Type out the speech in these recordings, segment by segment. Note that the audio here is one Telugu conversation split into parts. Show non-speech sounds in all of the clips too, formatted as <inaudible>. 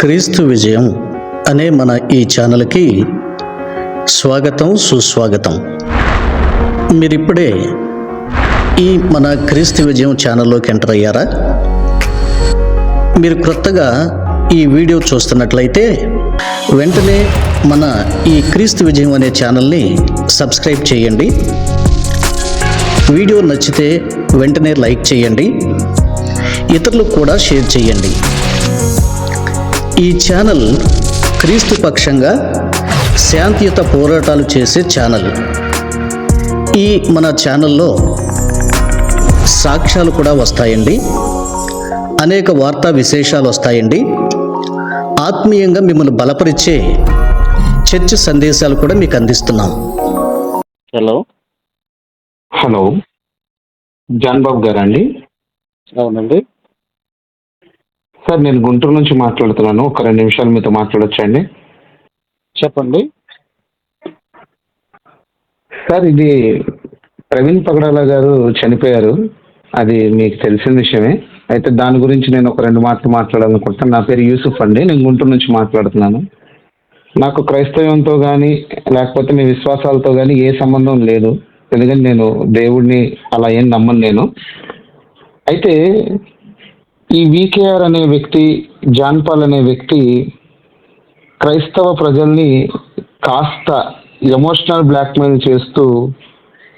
క్రీస్తు విజయం అనే మన ఈ ఛానల్కి స్వాగతం సుస్వాగతం. మీరిప్పుడే ఈ మన క్రీస్తు విజయం ఛానల్లోకి ఎంటర్ అయ్యారా? మీరు క్రొత్తగా ఈ వీడియో చూస్తున్నట్లయితే వెంటనే మన ఈ క్రీస్తు విజయం అనే ఛానల్ని సబ్స్క్రైబ్ చేయండి. వీడియో నచ్చితే వెంటనే లైక్ చేయండి. ఇతరులకు కూడా షేర్ చేయండి. ఈ ఛానల్ క్రీస్తు పక్షంగా శాంతియుత పోరాటాలు చేసే ఛానల్. ఈ మన ఛానల్లో సాక్ష్యాలు కూడా వస్తాయండి. అనేక వార్తా విశేషాలు వస్తాయండి. ఆత్మీయంగా మిమ్మల్ని బలపరిచే చర్చ సందేశాలు కూడా మీకు అందిస్తున్నాం. హలో. హలో. జాన్ బాబు గారా అండి అవునండి. సార్ నేను గుంటూరు నుంచి మాట్లాడుతున్నాను. ఒక రెండు నిమిషాలు మీతో మాట్లాడొచ్చండి. చెప్పండి. సార్ ఇది ప్రవీణ్ పగడాల గారు చనిపోయారు. అది మీకు తెలిసిన విషయమే. అయితే దాని గురించి నేను ఒక రెండు మాటలు మాట్లాడాలనుకుంటున్నాను. నా పేరు యూసుఫ్ అండి. నేను గుంటూరు నుంచి మాట్లాడుతున్నాను. నాకు క్రైస్తవంతో కానీ లేకపోతే మీ విశ్వాసాలతో కానీ ఏ సంబంధం లేదు. ఎందుకంటే నేను దేవుడిని అలా ఏం నమ్మను నేను. అయితే ఈ వికేఆర్ అనే వ్యక్తి జాన్పాల్ అనే వ్యక్తి క్రైస్తవ ప్రజల్ని కాస్త ఎమోషనల్ బ్లాక్మెయిల్ చేస్తూ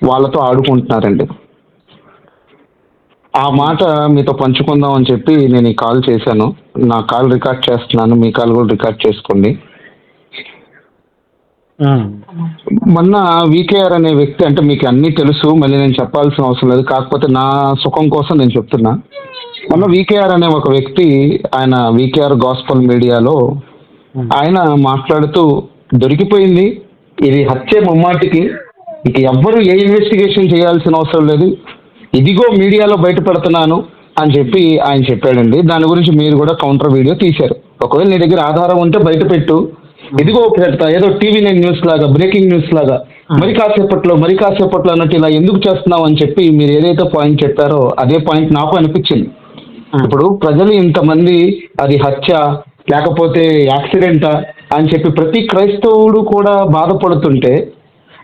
వాళ్ళతో ఆడుకుంటున్నారండి. ఆ మాట మీతో పంచుకుందాం అని చెప్పి నేను ఈ కాల్ చేశాను. నా కాల్ రికార్డ్ చేస్తున్నాను. మీ కాల్ కూడా రికార్డ్ చేసుకోండి. మొన్న వికేఆర్ అనే వ్యక్తి అంటే మీకు అన్నీ తెలుసు మళ్ళీ నేను చెప్పాల్సిన అవసరం లేదు. కాకపోతే నా సుఖం కోసం నేను చెప్తున్నా. మొన్న వికేఆర్ అనే ఒక వ్యక్తి ఆయన వికేఆర్ గాస్పల్ మీడియాలో ఆయన మాట్లాడుతూ దొరికిపోయింది. ఇది హత్య ముమ్మాటికి. ఇక ఎవ్వరు ఏ ఇన్వెస్టిగేషన్ చేయాల్సిన అవసరం లేదు. ఇదిగో మీడియాలో బయటపడుతున్నాను అని చెప్పి ఆయన చెప్పాడండి. దాని గురించి మీరు కూడా కౌంటర్ వీడియో తీశారు. ఒకవేళ నీ దగ్గర ఆధారం ఉంటే బయట పెట్టు. ఇదిగో పెడతా. ఏదో టీవీ నైన్ న్యూస్ లాగా బ్రేకింగ్ న్యూస్ లాగా. మరి కాసేపట్లో మరి కాసేపట్లో అన్నట్టు ఇలా ఎందుకు చేస్తున్నావు అని చెప్పి మీరు ఏదైతే పాయింట్ చెప్పారో అదే పాయింట్ నాకు అనిపించింది. ఇప్పుడు ప్రజలు ఇంతమంది అది హత్య లేకపోతే యాక్సిడెంటా అని చెప్పి ప్రతి క్రైస్తవుడు కూడా బాధపడుతుంటే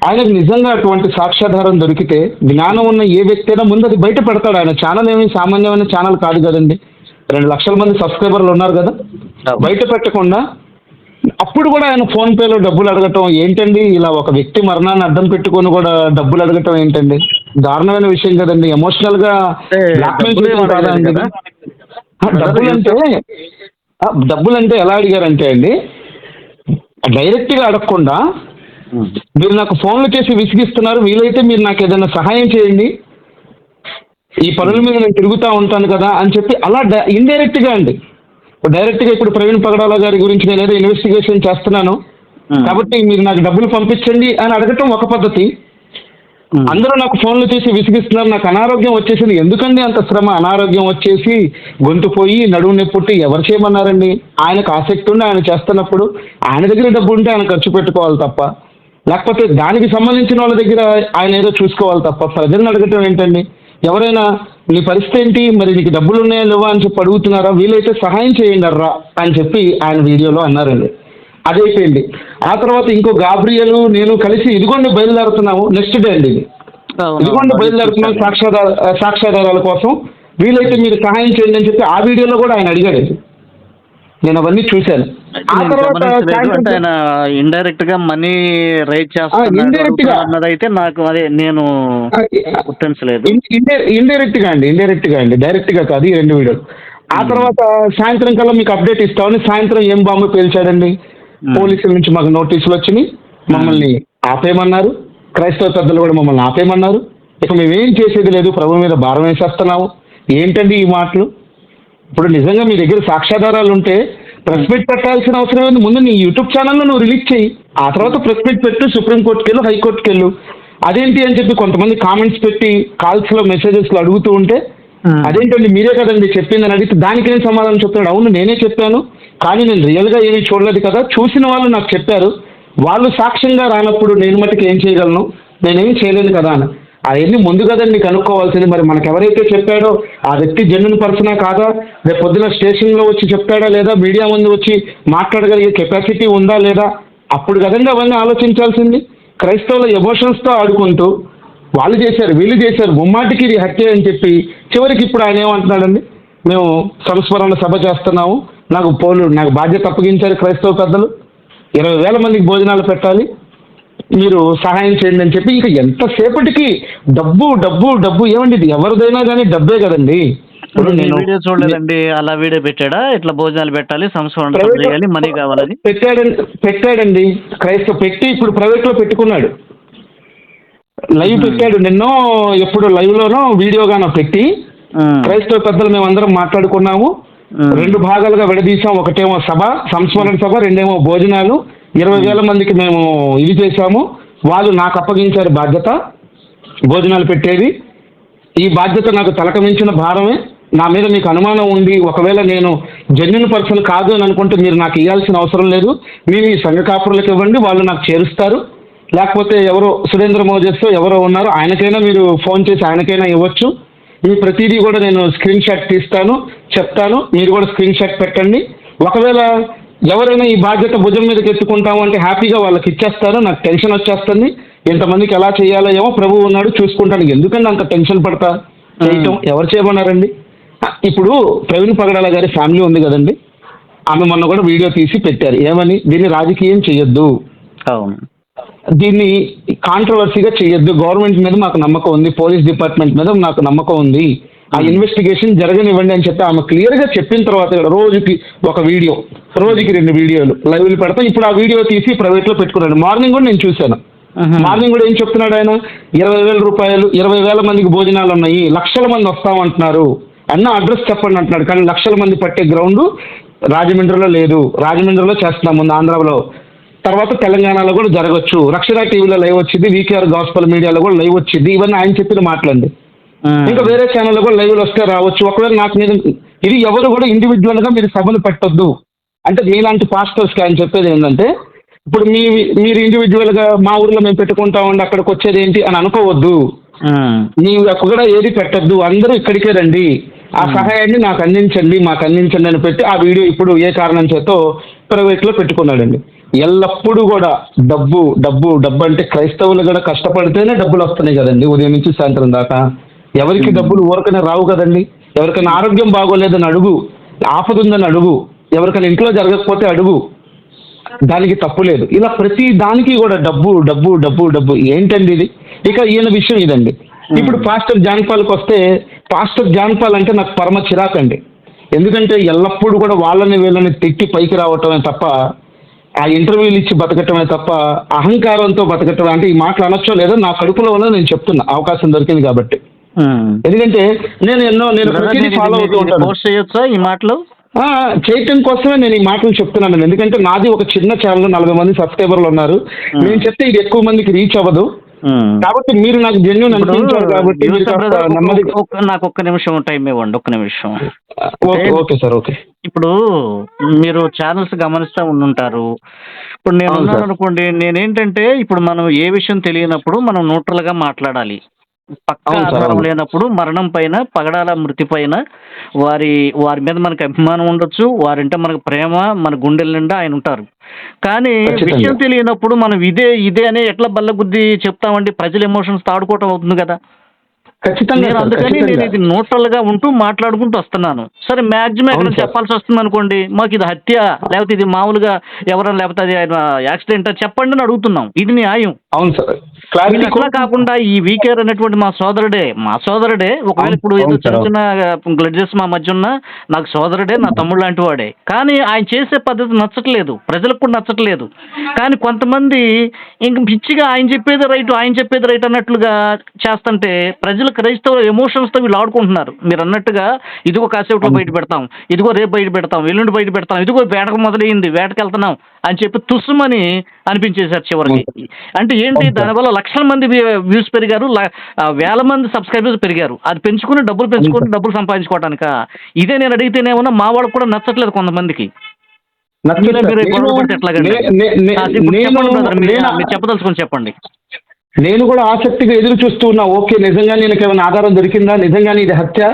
ఆయనకు నిజంగా అటువంటి సాక్ష్యాధారం దొరికితే జ్ఞానం ఉన్న ఏ వ్యక్తి అయినా ముందు అది బయట పెడతాడు ఆయన ఛానల్ ఏమి సామాన్యమైన ఛానల్ కాదు కదండి. రెండు లక్షల మంది సబ్స్క్రైబర్లు ఉన్నారు కదా. బయట పెట్టకుండా అప్పుడు కూడా ఆయన ఫోన్ పేలో డబ్బులు అడగటం ఏంటండి? ఇలా ఒక వ్యక్తి మరణాన్ని అడ్డం పెట్టుకొని కూడా డబ్బులు అడగటం ఏంటండి? దారుణమైన విషయం కదండి. ఎమోషనల్గా డబ్బులు అంటే డబ్బులు అంటే ఎలా అడిగారంటే అండి డైరెక్ట్గా అడగకుండా మీరు నాకు ఫోన్లు చేసి విసిగిస్తున్నారు వీలైతే మీరు నాకు ఏదైనా సహాయం చేయండి. ఈ పనుల మీద నేను తిరుగుతూ ఉంటాను కదా అని చెప్పి అలా ఇండైరెక్ట్గా అండి. డైరెక్ట్గా ఇప్పుడు ప్రవీణ్ పగడాల గారి గురించి నేను ఏదో ఇన్వెస్టిగేషన్ చేస్తున్నాను. కాబట్టి మీరు నాకు డబ్బులు పంపించండి అని అడగటం ఒక పద్ధతి. Hmm. అందరూ నాకు ఫోన్లు చేసి విసిగిస్తున్నారు. నాకు అనారోగ్యం వచ్చేసింది. ఎందుకండి అంత శ్రమ? అనారోగ్యం వచ్చేసి గొంతు పోయి నడుము నొప్పుట్టి ఎవరు చేయమన్నారండి? ఆయనకు ఆసక్తి ఉండి ఆయన చేస్తున్నప్పుడు ఆయన దగ్గర డబ్బు ఉంటే ఆయన ఖర్చు పెట్టుకోవాలి తప్ప. లేకపోతే దానికి సంబంధించిన వాళ్ళ దగ్గర ఆయన ఏదో చూసుకోవాలి తప్ప. ప్రజలను అడగటం ఏంటండి? ఎవరైనా నీ పరిస్థితి ఏంటి? మరి నీకు డబ్బులు ఉన్నాయా లేవా అని చెప్పి అడుగుతున్నారా? వీలైతే సహాయం చేయండి రా అని చెప్పి ఆయన వీడియోలో అన్నారండి. అదైపోయింది. ఆ తర్వాత ఇంకో గాబ్రియలు నేను కలిసి ఇదిగోండి బయలుదేరుతున్నాము నెక్స్ట్ డే అండి. ఇది ఇదిగోండి బయలుదేరుతున్నాం సాక్ష్యాధార సాక్ష్యాధారాల కోసం. వీలైతే మీరు సహాయం చేయండి అని చెప్పి ఆ వీడియోలో కూడా ఆయన అడిగాడు. నేను అవన్నీ చూశాను. ఆయన ఇండైరెక్ట్గా మనీ గా. అన్నది అయితే నాకు అదే నేను గుర్తించలేదు. ఇండైరెక్ట్గా అండి ఇండైరెక్ట్గా అండి డైరెక్ట్గా కాదు ఈ రెండు వీడియోలు. ఆ తర్వాత సాయంత్రం కల్లా మీకు అప్డేట్ ఇస్తామని సాయంత్రం ఏం బాంబు పేల్చాడండి. పోలీసుల నుంచి మాకు నోటీసులు వచ్చినాయి. మమ్మల్ని ఆపేయమన్నారు. క్రైస్తవ పెద్దలు కూడా మమ్మల్ని ఆపేయమన్నారు. ఇక మేమేం చేసేది లేదు. ప్రభు మీద భారం వేసేస్తున్నాము. ఏంటండి ఈ మాటలు? ఇప్పుడు నిజంగా మీ దగ్గర సాక్ష్యాధారాలు ఉంటే ప్రెస్ మీట్ పెట్టాల్సిన అవసరం ఉంది ముందు నీ యూట్యూబ్ ఛానల్లో నువ్వు రిలీజ్ చేయి. ఆ తర్వాత ప్రెస్ మీట్ పెట్టు సుప్రీంకోర్టుకి వెళ్ళు హైకోర్టుకి వెళ్ళు. అదేంటి అని చెప్పి కొంతమంది కామెంట్స్ పెట్టి కాల్స్లో మెసేజెస్లో అడుగుతూ ఉంటే అదేంటండి మీరే కదండి చెప్పింది అని అడిగితే దానికి నేను సమాధానం చెప్తాడు అవును నేనే చెప్పాను. కానీ నేను రియల్గా ఏమీ చూడలేదు కదా. చూసిన వాళ్ళు నాకు చెప్పారు వాళ్ళు సాక్ష్యంగా రానప్పుడు నేను మటుకు ఏం చేయగలను? నేనేం చేయలేను కదా అని. అవన్నీ ముందు కదండి కనుక్కోవాల్సింది. మరి మనకు ఎవరైతే చెప్పాడో ఆ వ్యక్తి జెన్యున్ పర్సనా కాదా? రేపు పొద్దున స్టేషన్లో వచ్చి చెప్తాడా లేదా? మీడియా ముందు వచ్చి మాట్లాడగలిగే కెపాసిటీ ఉందా లేదా? అప్పుడు కదండి అవన్నీ ఆలోచించాల్సింది. క్రైస్తవుల ఎమోషన్స్తో ఆడుకుంటూ వాళ్ళు చేశారు వీళ్ళు చేశారు. ముమ్మాటికి ఇది హత్య అని చెప్పి చివరికి ఇప్పుడు ఆయన ఏమంటున్నాడండి? మేము సంస్మరణ సభ చేస్తున్నాము. నాకు పోలు నాకు బాధ్యత అప్పగించారు క్రైస్తవ పెద్దలు. ఇరవై వేల మందికి భోజనాలు పెట్టాలి. మీరు సహాయం చేయండి అని చెప్పి ఇంకా ఎంతసేపటికి డబ్బు డబ్బు డబ్బు ఏమండి ఇది? ఎవరిదైనా కానీ డబ్బే కదండి. వీడియో చూడలేదండి. అలా వీడియో పెట్టాడా? ఇట్లా భోజనాలు పెట్టాలి సంస్కరణ సభ చేయాలి మనీ కావాలని. పెట్టాడండి పెట్టాడండి. క్రైస్తవ పెట్టి ఇప్పుడు ప్రైవేట్లో పెట్టుకున్నాడు. లైవ్ పెట్టాడు. నిన్నో ఎప్పుడు లైవ్ లోనో వీడియోగానో పెట్టి క్రైస్తవ పెద్దలు మేమందరం మాట్లాడుకున్నాము. రెండు భాగాలుగా విడదీసాం ఒకటేమో సభ సంస్మరణ సభ రెండేమో భోజనాలు. ఇరవై వేల మందికి మేము ఇది చేశాము. వాళ్ళు నాకు అప్పగించారు బాధ్యత భోజనాలు పెట్టేది. ఈ బాధ్యత నాకు తలక మించిన భారమే. నా మీద మీకు అనుమానం ఉంది ఒకవేళ నేను జెన్యున్ పర్సన్ కాదు అని అనుకుంటే మీరు నాకు ఇవ్వాల్సిన అవసరం లేదు. మీరు ఈ సంఘ కాపురులకు ఇవ్వండి వాళ్ళు నాకు చేరుస్తారు. లేకపోతే ఎవరో సురేంద్ర మోజెస్ ఎవరో ఉన్నారో. ఆయనకైనా మీరు ఫోన్ చేసి ఆయనకైనా ఇవ్వచ్చు. మీ ప్రతిదీ కూడా నేను స్క్రీన్ షాట్ తీస్తాను చెప్తాను. మీరు కూడా స్క్రీన్ షాట్ పెట్టండి. ఒకవేళ ఎవరైనా ఈ బాధ్యత భుజం మీదకి ఎత్తుకుంటాము అంటే హ్యాపీగా వాళ్ళకి ఇచ్చేస్తాను. నాకు టెన్షన్ వచ్చేస్తుంది. ఇంతమందికి ఎలా చేయాలో ఏమో ప్రభువు ఉన్నాడు చూసుకుంటాను ఎందుకండి అంత టెన్షన్ పడతా? చేయటం ఎవరు చేయమన్నారండి? ఇప్పుడు ప్రవీణ్ పగడాల గారి ఫ్యామిలీ ఉంది కదండి. ఆమె మొన్న కూడా వీడియో తీసి పెట్టారు. ఏమని? దీన్ని రాజకీయం చేయొద్దు. అవును. దీన్ని కాంట్రవర్సీగా చేయొద్దు. గవర్నమెంట్ మీద మాకు నమ్మకం ఉంది. పోలీస్ డిపార్ట్మెంట్ మీద నాకు నమ్మకం ఉంది. ఆ ఇన్వెస్టిగేషన్ జరగనివ్వండి అని చెప్పి ఆమె క్లియర్గా చెప్పిన తర్వాత రోజుకి ఒక వీడియో రోజుకి రెండు వీడియోలు లైవ్లు పెడతాం. ఇప్పుడు ఆ వీడియో తీసి ప్రైవేట్లో పెట్టుకున్నాడు. మార్నింగ్ కూడా నేను చూశాను. మార్నింగ్ కూడా ఏం చెప్తున్నాడు ఆయన? ఇరవై వేల రూపాయలు ఇరవై వేల మందికి భోజనాలు ఉన్నాయి. లక్షల మంది వస్తామంటున్నారు అన్న అడ్రస్ చెప్పండి అంటున్నాడు. కానీ లక్షల మంది పట్టే గ్రౌండ్ రాజమండ్రిలో లేదు. రాజమండ్రిలో చేస్తున్నాం ముందు ఆంధ్రాలో తర్వాత తెలంగాణలో కూడా జరగచ్చు. రక్షణ టీవీలో లైవ్ వచ్చింది వీకేఆర్ గాస్పల్ మీడియాలో కూడా లైవ్ వచ్చింది. ఇవన్నీ ఆయన చెప్పిన మాటలండి. ఇంకా వేరే ఛానల్లో కూడా లైవ్లు వస్తే రావచ్చు. ఒకవేళ నాకు మీద ఇది ఎవరు కూడా ఇండివిజువల్గా మీరు సభలు పెట్టొద్దు. అంటే మీలాంటి పాస్టర్స్కి ఆయన చెప్పేది ఏంటంటే ఇప్పుడు మీ మీరు ఇండివిజువల్గా మా ఊర్లో మేము పెట్టుకుంటామండి అక్కడికి వచ్చేది ఏంటి అని అనుకోవద్దు. నీవు కూడా ఏది పెట్టొద్దు అందరూ ఇక్కడికే రండి. ఆ సహాయాన్ని నాకు అందించండి మాకు అందించండి అని పెట్టి ఆ వీడియో ఇప్పుడు ఏ కారణం చేతో ప్రైవేట్లో పెట్టుకున్నాడండి. ఎల్లప్పుడూ కూడా డబ్బు డబ్బు డబ్బు అంటే క్రైస్తవులు కూడా కష్టపడితేనే డబ్బులు వస్తున్నాయి కదండి. ఉదయం నుంచి సాయంత్రం దాకా. ఎవరికి డబ్బులు ఊరకనే రావు కదండి. ఎవరికైనా ఆరోగ్యం బాగోలేదని అడుగు ఆపద ఉందని అడుగు ఎవరికైనా ఇంట్లో జరగకపోతే అడుగు. దానికి తప్పు లేదు. ఇలా ప్రతి దానికి కూడా డబ్బు డబ్బు డబ్బు డబ్బు. ఏంటండి ఇది? ఇక ఈయన విషయం ఇదండి. ఇప్పుడు పాస్టర్ జాన్పాల్కి వస్తే పాస్టర్ జాన్పాల్ అంటే నాకు పరమ చిరాకండి. ఎందుకంటే ఎల్లప్పుడూ కూడా వాళ్ళని వీళ్ళని తిట్టి పైకి రావటమే తప్ప ఆ ఇంటర్వ్యూలు ఇచ్చి బతకటమే తప్ప అహంకారంతో బతకటం అంటే ఈ మాటలు అనొచ్చో లేదో నా కడుపులో ఉన్న నేను చెప్తున్నా. అవకాశం దొరికింది కాబట్టి. ఎందుకంటే నేను ఎన్నో నేను ప్రతిదీ ఫాలో అవుతూ ఉంటాను. చేయొచ్చా ఈ మాటలు? ఆ, చేయటం కోసమే నేను ఈ మాటలు చెప్తున్నాను. ఎందుకంటే నాది ఒక చిన్న ఛానల్ నలభై మంది సబ్స్క్రైబర్లు ఉన్నారు. నేను చెప్తే ఇది ఎక్కువ మందికి రీచ్ అవ్వదు. కాబట్టి మీరు నాకు జెన్యున్ అనిపించారు కాబట్టి నాకు ఒక్క నిమిషం టైం ఇవ్వండి ఒక్క నిమిషం. Okay okay sir okay. ఇప్పుడు మీరు ఛానల్స్ గమనిస్తూ ఉండుంటారు. ఇప్పుడు నేను. అనుకోండి నేనేంటంటే ఇప్పుడు మనం ఏ విషయం తెలియనప్పుడు మనం న్యూట్రల్గా మాట్లాడాలి. పక్క ఆధారం. లేనప్పుడు మరణం పైన పగడాల మృతి పైన వారి వారి మీద మనకు అభిమానం ఉండొచ్చు వారింటే మనకు ప్రేమ మన గుండెల నిండా ఆయన ఉంటారు కానీ. విషయం తెలియనప్పుడు మనం ఇదే ఇదే అనే ఎట్లా బల్లగుద్ది చెప్తామండి ప్రజల ఎమోషన్స్ తాడుకోవటం అవుతుంది కదా ఖచ్చితంగా నేను అందుకని నేను. ఇది న్యూట్రల్గా ఉంటూ మాట్లాడుకుంటూ వస్తున్నాను. సరే మాక్సిమం ఎక్కడ. చెప్పాల్సి వస్తుంది అనుకోండి మాకు ఇది హత్య లేకపోతే ఇది మామూలుగా ఎవరైనా లేకపోతే అది ఆయన యాక్సిడెంట్ చెప్పండి అని అడుగుతున్నాం. ఇది న్యాయం. అవును సార్. అట్లా కాకుండా ఈ వీకేర్ అనేటువంటి మా సోదరుడే మా సోదరుడే ఒకవేళ ఇప్పుడు ఏదో చిన్న చిన్న గ్లడ్జెస్ మా మధ్య ఉన్న నాకు సోదరుడే నా తమ్ముడు లాంటి వాడే. కానీ ఆయన చేసే పద్ధతి నచ్చట్లేదు. ప్రజలకు కూడా నచ్చట్లేదు. కానీ కొంతమంది ఇంక పిచ్చిగా ఆయన చెప్పేది రైట్ ఆయన చెప్పేది రైట్ అన్నట్లుగా చేస్తుంటే ప్రజలు క్రైస్తవ ఎమోషన్స్తో వీళ్ళు ఆడుకుంటున్నారు. మీరు అన్నట్టుగా ఇదిగో కాసేపులో బయట పెడతాం ఇదిగో రేపు బయట పెడతాం ఎల్లుండి బయట పెడతాం ఇదిగో వేటకు మొదలైంది వేటకు వెళ్తున్నాం అని చెప్పి తుస్సుమని అనిపించేశారు చివరికి. అంటే ఏంటి. దానివల్ల లక్షల మంది వ్యూస్ పెరిగారు వేల మంది సబ్స్క్రైబర్స్ పెరిగారు. అది పెంచుకుని డబ్బులు పెంచుకుని డబ్బులు సంపాదించుకోవడానిక ఇదే నేను అడిగితేనేమన్నా మా వాళ్ళకి కూడా నచ్చట్లేదు కొంతమందికి. చెప్పదలుచుకొని చెప్పండి. నేను కూడా ఆసక్తిగా ఎదురు చూస్తూ ఉన్నా ఓకే నిజంగా నేను ఏమైనా ఆధారం దొరికిందా? నిజంగానే ఇది హత్య?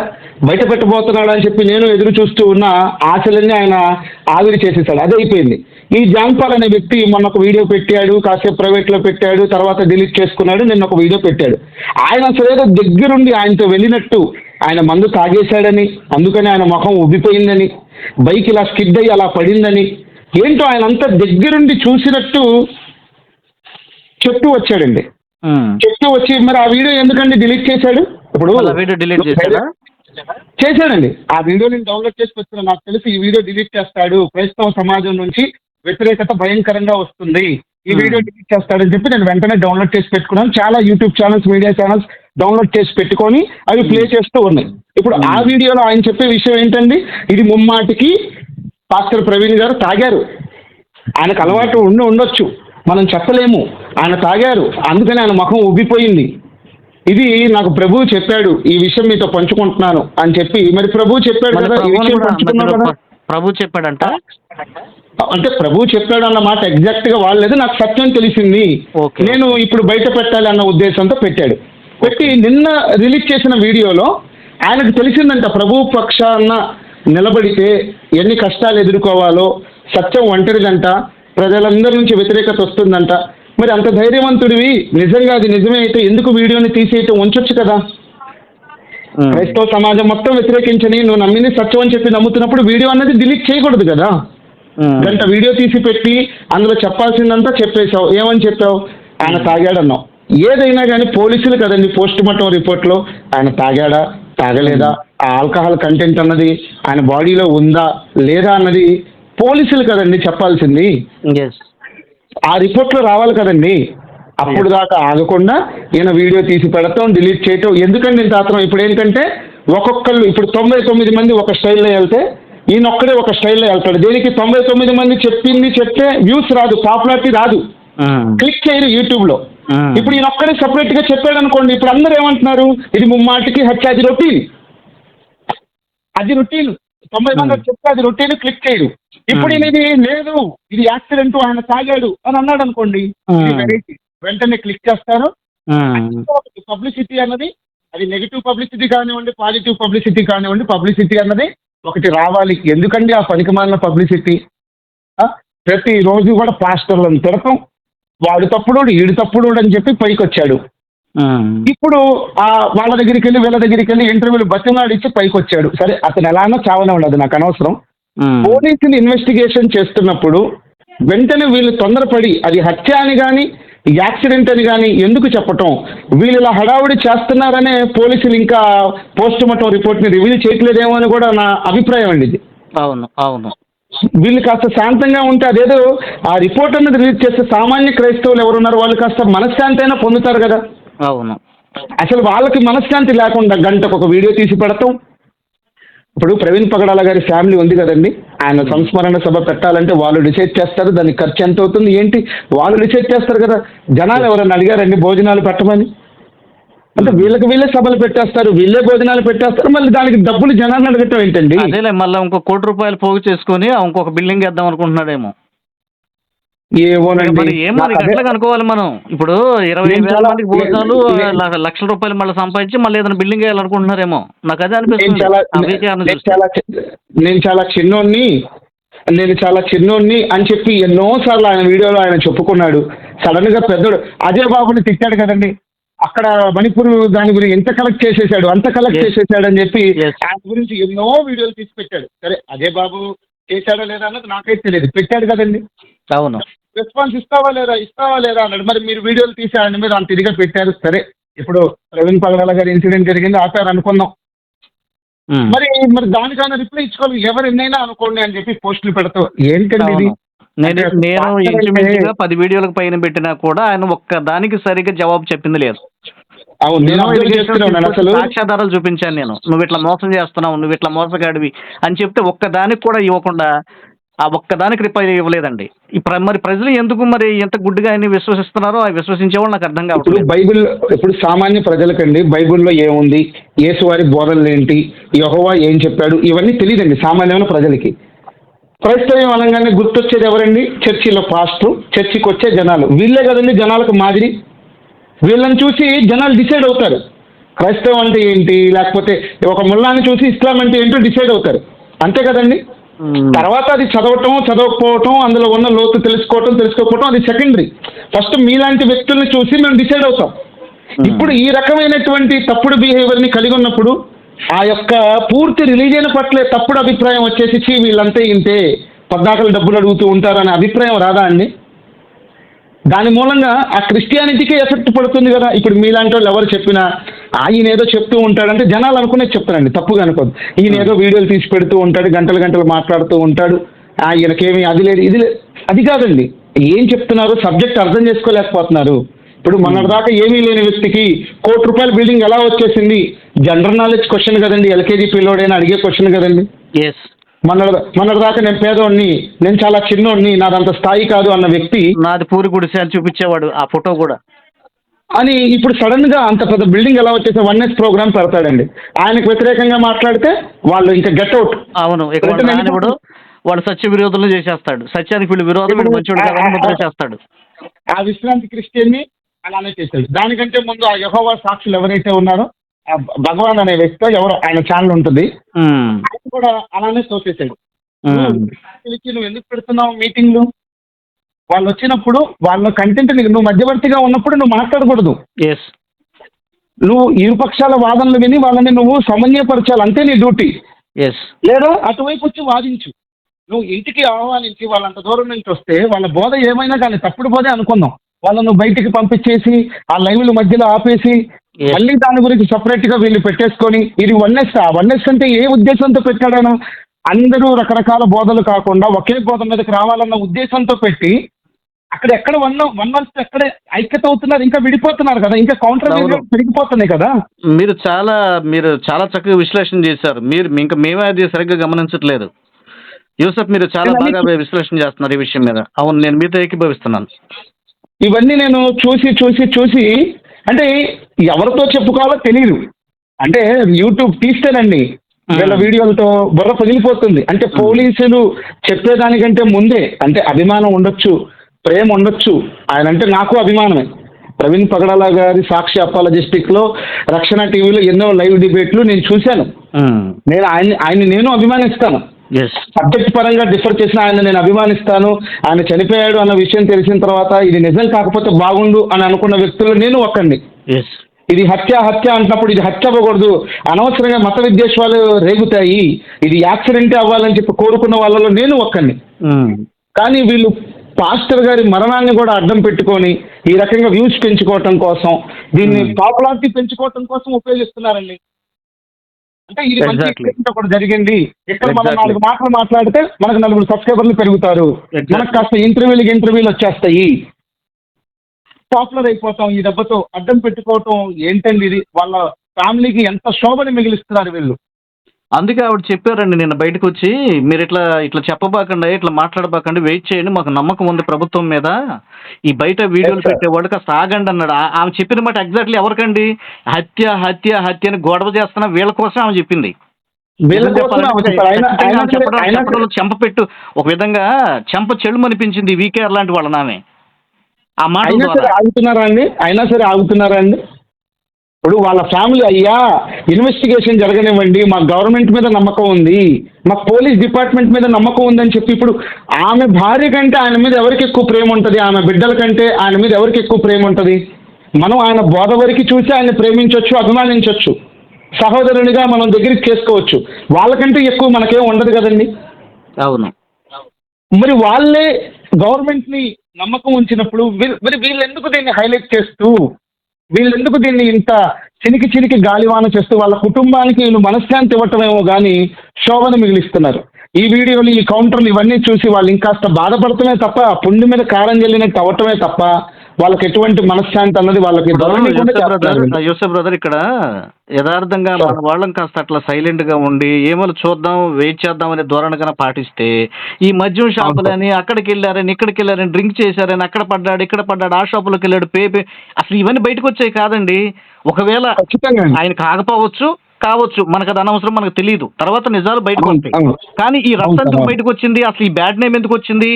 బయట పెట్టబోతున్నాడు అని చెప్పి నేను ఎదురు చూస్తూ ఉన్న ఆశలన్నీ ఆయన ఆవిరి చేసేసాడు. అదే అయిపోయింది. ఈ జాన్పాల్ అనే వ్యక్తి మొన్న ఒక వీడియో పెట్టాడు కాసేపు ప్రైవేట్లో పెట్టాడు తర్వాత డిలీట్ చేసుకున్నాడు నిన్న ఒక వీడియో పెట్టాడు. ఆయన అసలు దగ్గరుండి ఆయనతో వెళ్ళినట్టు ఆయన మందు తాగేశాడని అందుకని ఆయన ముఖం ఉబ్బిపోయిందని బైక్ ఇలా స్కిడ్ అయ్యి అలా పడిందని ఏంటో ఆయన అంతా దగ్గరుండి చూసినట్టు చెప్తూ వచ్చాడండి. ఉమ్. చెప్తూ వచ్చి మరి ఆ వీడియో ఎందుకండి డిలీట్ చేశాడు? ఇప్పుడు వీడియో డిలీట్ చేశాడా? చేశాడండి. ఆ వీడియో నేను డౌన్లోడ్ చేసి వచ్చిన నాకు తెలిసి ఈ వీడియో డిలీట్ చేస్తాడు. క్రైస్తవ సమాజం నుంచి వ్యతిరేకత భయంకరంగా వస్తుంది. ఈ Hmm. వీడియో డిలీట్ చేస్తాడని చెప్పి నేను వెంటనే డౌన్లోడ్ చేసి పెట్టుకున్నాను. చాలా YouTube channels media channels download చేసి పెట్టుకొని అవి ప్లే చేస్తూ ఉన్నాయి. ఇప్పుడు ఆ Hmm. వీడియోలో ఆయన చెప్పే విషయం ఏంటండి? ఇది ముమ్మాటికి పాస్టర్ ప్రవీణ్ గారు తాగారు. ఆయనకు అలవాటు ఉండి ఉండొచ్చు. మనం చెప్పలేము. ఆయన తాగారు. అందుకని ఆయన ముఖం ఉబ్బిపోయింది ఇది నాకు ప్రభువు చెప్పాడు. ఈ విషయం మీతో పంచుకుంటున్నాను అని చెప్పి మరి ప్రభువు చెప్పాడు కదా? ఈ విషయం పంచుకున్నావు కదా? ప్ర- ప్రభు చెప్పాడంట? అంటే ప్రభువు చెప్పాడు అన్న మాట ఎగ్జాక్ట్గా వాళ్ళలేదు నాకు సత్యం తెలిసింది. నేను ఇప్పుడు బయట పెట్టాలి అన్న ఉద్దేశంతో పెట్టాడు. పెట్టి నిన్న రిలీజ్ చేసిన వీడియోలో ఆయనకు తెలిసిందంట ప్రభు పక్షాన నిలబడితే ఎన్ని కష్టాలు ఎదుర్కోవాలో. సత్యం ఒంటరిదంట. ప్రజలందరి నుంచి వ్యతిరేకత వస్తుందంట. మరి అంత ధైర్యవంతుడివి? నిజంగా అది నిజమే అయితే ఎందుకు వీడియోని తీసేయటం ఉంచొచ్చు కదా. క్రైస్తవ సమాజం మొత్తం వ్యతిరేకించని నువ్వు నమ్మింది సత్యం అని చెప్పి నమ్ముతున్నప్పుడు వీడియో అన్నది డిలీట్ చేయకూడదు కదా. గంట వీడియో తీసి పెట్టి అందులో చెప్పాల్సిందంతా చెప్పేశావు. ఏమని చెప్పావు? ఆయన తాగాడన్నావు. ఏదైనా కానీ పోలీసులు కదండి పోస్ట్ మార్టం రిపోర్ట్లో ఆయన తాగాడా? తాగలేదా? ఆ ఆల్కహాల్ కంటెంట్ అన్నది ఆయన బాడీలో ఉందా? లేదా అన్నది పోలీసులు కదండి చెప్పాల్సింది. Yes. ఆ రిపోర్ట్లో రావాలి కదండి. అప్పుడు దాకా ఆగకుండా ఈయన వీడియో తీసి పెడతాం డిలీట్ చేయటం. ఎందుకండి ఇంత ఆత్రం? ఇప్పుడు ఏంటంటే ఒక్కొక్కళ్ళు ఇప్పుడు తొంభై తొమ్మిది మంది ఒక స్టైల్లో వెళ్తే ఈయన ఒక్కడే ఒక స్టైల్లో వెళ్తాడు. దీనికి తొంభై తొమ్మిది మంది చెప్పింది చెప్తే వ్యూస్ రాదు పాపులారిటీ రాదు. క్లిక్ చేయరు యూట్యూబ్లో. ఇప్పుడు ఈయన ఒక్కడే సపరేట్గా చెప్పాడు అనుకోండి ఇప్పుడు అందరూ ఏమంటున్నారు? ఇది ముమ్మాటికి హత్య అది రొటీన్. అది రొటీన్. తొంభై మంది. చెప్తే అది రొటీన్ క్లిక్ చేయరు ఇప్పుడు ఇది లేదు ఇది యాక్సిడెంట్ ఆయన తాగాడు అని అన్నాడు అనుకోండి. వెంటనే క్లిక్ చేస్తారు ఉమ్. పబ్లిసిటీ అన్నది అది నెగిటివ్ పబ్లిసిటీ కానివ్వండి పాజిటివ్ పబ్లిసిటీ కానివ్వండి పబ్లిసిటీ అన్నది ఒకటి రావాలి ఎందుకండి ఆ పనికిమాలిన పబ్లిసిటీ ప్రతి రోజు కూడా పాస్టర్లను తిడతాం వాడు తప్పుడు ఈడు తప్పుడు అని చెప్పి పైకి వచ్చాడు. ఇప్పుడు ఆ వాళ్ళ దగ్గరికి వెళ్ళి వీళ్ళ దగ్గరికి వెళ్ళి ఇంటర్వ్యూలు బతిమలాడిచ్చి పైకి వచ్చాడు సరే అతను ఎలానో చావనే ఉండదు నాకు అనవసరం. పోలీసులు ఇన్వెస్టిగేషన్ చేస్తున్నప్పుడు వెంటనే వీళ్ళు తొందరపడి అది హత్య అని కానీ యాక్సిడెంట్ అని కానీ ఎందుకు చెప్పటం? వీళ్ళు ఇలా హడావుడి చేస్తున్నారనే పోలీసులు ఇంకా పోస్ట్ మార్టం రిపోర్ట్ని రివీల్ చేయట్లేదేమో అని కూడా నా అభిప్రాయం అండి ఇది. అవును అవును. వీళ్ళు కాస్త శాంతంగా ఉంటే అదేదో ఆ రిపోర్ట్ అన్నది రిలీజ్ చేస్తే సామాన్య క్రైస్తవులు ఎవరున్నారు వాళ్ళు కాస్త మనశ్శాంతి అయినా పొందుతారు కదా. అవును. అసలు వాళ్ళకి మనశ్శాంతి లేకుండా గంటకు ఒక వీడియో తీసి పెడతాం. ఇప్పుడు ప్రవీణ్ పగడాల గారి ఫ్యామిలీ ఉంది కదండి. ఆయన సంస్మరణ సభ పెట్టాలంటే వాళ్ళు డిసైడ్ చేస్తారు. దానికి ఖర్చు ఎంత అవుతుంది ఏంటి? వాళ్ళు డిసైడ్ చేస్తారు కదా. జనాలు ఎవరన్నా అడిగారండి భోజనాలు పెట్టమని? అంటే వీళ్ళకి వీళ్ళే సభలు పెట్టేస్తారు. వీళ్ళే భోజనాలు పెట్టేస్తారు. మళ్ళీ దానికి డబ్బులు జనాన్ని అడగటం ఏంటండి? అదేలే మళ్ళీ ఇంకో కోటి రూపాయలు పోగు చేసుకొని ఇంకొక బిల్డింగ్ వేద్దాం అనుకుంటున్నాడేమో. ఏమోనండి. అదే- అనుకోవాలి మనం? ఇప్పుడు ఇరవై వేల మందికి భోజనాలు లక్షల రూపాయలు మళ్ళీ సంపాదించి మళ్ళీ ఏదైనా బిల్డింగ్ వేయాలనుకుంటున్నారేమో? నాకు అదే అనిపిస్తుంది. నేను. చాలా చి- నేను చాలా చిన్నోన్ని నేను చాలా చిన్నోన్ని అని చెప్పి ఎన్నో సార్లు ఆయన వీడియోలో ఆయన చెప్పుకున్నాడు. సడన్గా పెద్దోడు అజయ్ బాబుని తిట్టాడు కదండి. అక్కడ మణిపూర్ దాని గురించి ఎంత కలెక్ట్ చేసేసాడు? అంత కలెక్ట్. చేసేసాడు అని చెప్పి. ఆయన గురించి ఎన్నో వీడియోలు తీసి పెట్టాడు. సరే అజయ్ బాబు చేశాడో లేదా అన్నది నాకైతే తెలియదు. పెట్టాడు కదండి. అవును. రెస్పాన్స్ ఇస్తావా లేదా? ఇస్తావా లేదా అన్నాడు మరి మీరు వీడియోలు తీసి ఆయన మీద అంత ఇదిగా పెట్టారు. సరే. ఇప్పుడు ప్రవీణ్ పగడాల గారి ఇన్సిడెంట్ జరిగింది. ఆపారు అనుకుందాం. మరి మరి దానికైనా రిప్లై ఇచ్చుకోవాలి. ఎవరు ఎన్నైనా అనుకోండి అని చెప్పి పోస్టులు పెడతావు. ఏంటండి ఇది. నేను నేను ఇంచుమించుగా పది వీడియోలకు పైన పెట్టినా కూడా ఆయన ఒక్క దానికి సరిగ్గా జవాబు చెప్పింది లేదు. అవును నేను అబ్జర్వ్ అసలు. సాక్ష్యాధారాలు చూపించాను నేను. నువ్వు ఇట్లా మోసం చేస్తున్నావు నువ్వు ఇట్లా మోసగాడివి అని చెప్తే ఒక్క దానికి కూడా ఇవ్వకుండా ఆ ఒక్క దానికి రిప్లై ఇవ్వలేదండి ప్ర- మరి ప్రజలు ఎందుకు మరి ఎంత గుడ్డిగా ఆయన్ని విశ్వసిస్తున్నారో ఆ విశ్వసించేవాళ్ళు నాకు అర్థం ఇప్పుడు కావట్లేదు బైబిల్ ఇప్పుడు సామాన్య ప్రజలకండి బైబిల్లో ఏముంది? యేసువారి బోధనలు ఏంటి యెహోవా ఏం చెప్పాడు? ఇవన్నీ తెలియదండి సామాన్యమైన ప్రజలకి. క్రైస్తవం అనగానే గుర్తొచ్చేది ఎవరండి? చర్చిలో పాస్టర్ చర్చికి వచ్చే జనాలు. వీళ్ళే కదండి జనాలకు మాదిరి? వీళ్ళని చూసి జనాలు డిసైడ్ అవుతారు. క్రైస్తవం అంటే ఏంటి? లేకపోతే ఒక ముల్లాని చూసి ఇస్లాం అంటే ఏంటో డిసైడ్ అవుతారు. అంతే కదండి? తర్వాత అది చదవటం చదవకపోవటం అందులో ఉన్న లోతు తెలుసుకోవటం తెలుసుకోకపోవటం అది సెకండరీ ఫస్ట్ మీలాంటి వ్యక్తుల్ని చూసి మేము డిసైడ్ అవుతాం. ఇప్పుడు ఈ రకమైనటువంటి తప్పుడు బిహేవియర్ని కలిగి ఉన్నప్పుడు ఆ యొక్క పూర్తి రిలీజియన్ పట్లే తప్పుడు అభిప్రాయం వచ్చేసి "ఛీ, వీళ్ళంతే ఇంతే. పద్దాకలు డబ్బులు అడుగుతూ ఉంటారు అనే అభిప్రాయం రాదా అండి? దాని మూలంగా ఆ క్రిస్టియానిటీకే ఎఫెక్ట్ పడుతుంది కదా. ఇప్పుడు మీలాంటి వాళ్ళు ఎవరు చెప్పినా ఆయన ఏదో చెప్తూ ఉంటాడంటే జనాలు అనుకునేది చెప్తారండి తప్పుగా అనుకోదు ఈయన ఏదో వీడియోలు తీసి పెడుతూ ఉంటాడు గంటలు గంటలు మాట్లాడుతూ ఉంటాడు. ఆ, ఈయనకేమి అది లేదు ఇది లేదు. అది కాదండి. ఏం చెప్తున్నారు? సబ్జెక్ట్ అర్థం చేసుకోలేకపోతున్నారు. ఇప్పుడు మొన్నటిదాకా ఏమీ లేని వ్యక్తికి కోటి రూపాయల బిల్డింగ్ ఎలా వచ్చేసింది? జనరల్ నాలెడ్జ్ క్వశ్చన్ కదండి ఎల్కేజీ పిల్లోడైనా అడిగే క్వశ్చన్ కదండి. ఎస్ మొన్న మొన్నటిదాకా నేను పేదోడిని నేను చాలా చిన్నోడిని నాదంత స్థాయి కాదు అన్న వ్యక్తి నాది పూరి గుడిసె అని చూపించేవాడు ఆ ఫోటో కూడా. అని ఇప్పుడు సడన్గా అంత పెద్ద బిల్డింగ్ ఎలా వచ్చేసి వన్ ఎస్ ప్రోగ్రామ్ పెడతాడండి. ఆయనకు వ్యతిరేకంగా మాట్లాడితే వాళ్ళు ఇంకా గెట్ అవుట్. అవును ఇక వాడు సత్య విరోధులను చేసేస్తాడు. సత్యానికి వీళ్ళు విరోధం వీడు మంచివాడు కదా అని ముద్ర చేస్తాడు. ఆ విశ్రాంతి క్రిస్టియన్ని అలానే చేశాడు. దానికంటే ముందు ఆ యహోవా సాక్షులు ఎవరైతే ఉన్నారో భగవాన్ అనే వ్యక్తి ఎవరో ఆయన ఛానల్ ఉంటుంది. ఆయన కూడా అలానే పిలిచి నువ్వు ఎందుకు పెడుతున్నావు మీటింగ్లు వాళ్ళు వచ్చినప్పుడు వాళ్ళ కంటెంట్ నువ్వు మధ్యవర్తిగా ఉన్నప్పుడు నువ్వు మాట్లాడకూడదు. ఎస్ నువ్వు ఇరుపక్షాల వాదనలు విని వాళ్ళని నువ్వు సమన్వయపరచాలి అంతే నీ డ్యూటీ ఎస్ లేదా అటువైపు వచ్చి వాదించు. నువ్వు ఇంటికి ఆహ్వానించి వాళ్ళంత దూరం నుంచి వస్తే వాళ్ళ బోధ ఏమైనా కానీ తప్పుడు బోధే అనుకుందాం. వాళ్ళను బయటికి పంపించేసి ఆ లైవ్ల మధ్యలో ఆపేసి. మళ్ళీ దాని గురించి separate గా వీళ్ళు పెట్టేసుకొని ఇది వన్నెస్ వన్నెస్ అంటే ఏ ఉద్దేశంతో పెట్టాడనా? అందరూ రకరకాల బోధలు కాకుండా ఒకే బోధ మీదకి రావాలన్న ఉద్దేశంతో పెట్టి అక్కడ ఎక్కడ వన్ వన్ మంత్ ఎక్కడ ఐక్యత అవుతున్నారు ఇంకా విడిపోతున్నారు కదా ఇంకా కౌంటర్. పెరిగిపోతున్నాయి కదా? మీరు చాలా మీరు చాలా చక్కగా విశ్లేషణ చేశారు. మీరు ఇంకా మేమే అది సరిగ్గా గమనించట్లేదు. యూసఫ్ మీరు చాలా బాగా విశ్లేషణ చేస్తున్నారు ఈ విషయం మీద. అవును నేను మీతో ఏకీభవిస్తున్నాను. ఇవన్నీ నేను చూసి చూసి చూసి అంటే ఎవరితో చెప్పుకోవాలో తెలియదు అంటే యూట్యూబ్ తీస్తేనండి వీళ్ళ వీడియోలతో బుర్ర పగిలిపోతుంది. అంటే పోలీసులు చెప్పేదానికంటే ముందే అంటే అభిమానం ఉండొచ్చు ప్రేమ ఉండొచ్చు ఆయన అంటే నాకు అభిమానమే. ప్రవీణ్ పగడాల గారి సాక్షి అపాలజిస్టిక్లో రక్షణ టీవీలో ఎన్నో లైవ్ డిబేట్లు నేను చూశాను. నేను ఆయన ఆయన్ని నేను అభిమానిస్తాను. సబ్జెక్ట్ పరంగా డిఫర్ చేసిన ఆయన నేను అభిమానిస్తాను. ఆయన చనిపోయాడు అన్న విషయం తెలిసిన తర్వాత ఇది నిజం కాకపోతే బాగుండు అని అనుకున్న వ్యక్తులు నేను ఒకండి ఎస్ ఇది హత్య హత్య అంటున్నప్పుడు ఇది హత్య అవ్వకూడదు. అనవసరంగా మత విద్వేషాలు రేగుతాయి. ఇది యాక్సిడెంట్ అవ్వాలని చెప్పి కోరుకున్న వాళ్ళలో నేను ఒక్కడిని. కానీ వీళ్ళు పాస్టర్ గారి మరణాన్ని కూడా అడ్డం పెట్టుకొని ఈ రకంగా వ్యూస్ పెంచుకోవటం కోసం దీన్ని Hmm. పాపులారిటీ పెంచుకోవటం కోసం ఉపయోగిస్తున్నారండి. అంటే ఇది మంచి ఒకటి జరిగింది. ఇక్కడ మనం. నాలుగు మాటలు మాట్లాడితే మనకు నలుగురు సబ్స్క్రైబర్లు పెరుగుతారు. మనకు కాస్త ఇంటర్వ్యూలకి ఇంటర్వ్యూలు వచ్చేస్తాయి. పాపులర్ అయిపోతాం ఈ దెబ్బతో అడ్డం పెట్టుకోవటం ఏంటండి ఇది? వాళ్ళ ఫ్యామిలీకి ఎంత శోభని మిగిలిస్తున్నారు వీళ్ళు? అందుకే ఆవిడ చెప్పారండి నిన్న బయటకు వచ్చి మీరు ఇట్లా ఇట్లా చెప్పబాకండి ఇట్లా మాట్లాడబాకండి వెయిట్ చేయండి మాకు నమ్మకం ఉంది ప్రభుత్వం మీద. ఈ బయట వీడియోలు. పెట్టేవాడు కాస్త ఆగండి అన్నాడు. ఆమె చెప్పిన మాట ఎగ్జాక్ట్లీ ఎవరికండి? హత్య హత్య హత్య అని గొడవ చేస్తున్న వీళ్ళ కోసం ఆమె చెప్పింది. చెంప పెట్టు. ఒక విధంగా చెంప చెడుము అనిపించింది వీకేఆర్ లాంటి వాళ్ళ నామే. ఆ మాట ఆగుతున్నారా అండి? అయినా సరే ఆగుతున్నారా అండి? ఇప్పుడు వాళ్ళ ఫ్యామిలీ అయ్యా ఇన్వెస్టిగేషన్ జరగనివ్వండి మా గవర్నమెంట్ మీద నమ్మకం ఉంది మా పోలీస్ డిపార్ట్మెంట్ మీద నమ్మకం ఉందని చెప్పి ఇప్పుడు ఆమె భార్య కంటే ఆయన మీద ఎవరికి ఎక్కువ ప్రేమ ఉంటుంది? ఆమె బిడ్డల కంటే ఆయన మీద ఎవరికి ఎక్కువ ప్రేమ ఉంటుంది? మనం ఆయన బోధ వరకు చూసి ఆయన ప్రేమించవచ్చు అభిమానించవచ్చు సహోదరునిగా మనం దగ్గరికి చేసుకోవచ్చు. వాళ్ళకంటే ఎక్కువ మనకేం ఉండదు కదండి? అవును. మరి వాళ్ళే గవర్నమెంట్ని నమ్మకం ఉంచినప్పుడు వీళ్ళు- మరి వీళ్ళు ఎందుకు దీన్ని హైలైట్ చేస్తూ వీళ్ళు ఎందుకు దీన్ని ఇంత చినికి చినికి గాలివాన చేస్తూ వాళ్ళ కుటుంబానికి వీళ్ళు మనశ్శాంతి ఇవ్వటమేమో కానీ శోభను మిగిలిస్తున్నారు. ఈ వీడియోలు ఈ కౌంటర్లు ఇవన్నీ చూసి వాళ్ళు ఇంకాస్త బాధపడటమే తప్ప పుండి మీద కారం చెల్లినట్టు అవ్వటమే తప్ప వాళ్ళకి ఎటువంటి మనశ్శాంతి అన్నది వాళ్ళకి యూసఫ్ బ్రదర్ ఇక్కడ యథార్థంగా. మన వాళ్ళం కాస్త అట్లా సైలెంట్గా ఉండి ఏమో చూద్దాం వెయిట్ చేద్దాం అనే ధోరణి కన్నా పాటిస్తే ఈ మద్యం షాపులని అక్కడికి వెళ్ళారని ఇక్కడికి వెళ్ళారని డ్రింక్ చేశారని అక్కడ పడ్డాడు ఇక్కడ పడ్డాడు ఆ షాపులోకి వెళ్ళాడు పే పే అసలు ఇవన్నీ బయటకు వచ్చాయి కాదండి ఒకవేళ. ఆయన కాకపోవచ్చు కావచ్చు. మనకు అది అనవసరం మనకు తెలియదు తర్వాత నిజాలు బయటకు వస్తాయి. కానీ ఈ అవును. బయటకు వచ్చింది అసలు ఈ బ్యాడ్ నేమ్ ఎందుకు వచ్చింది?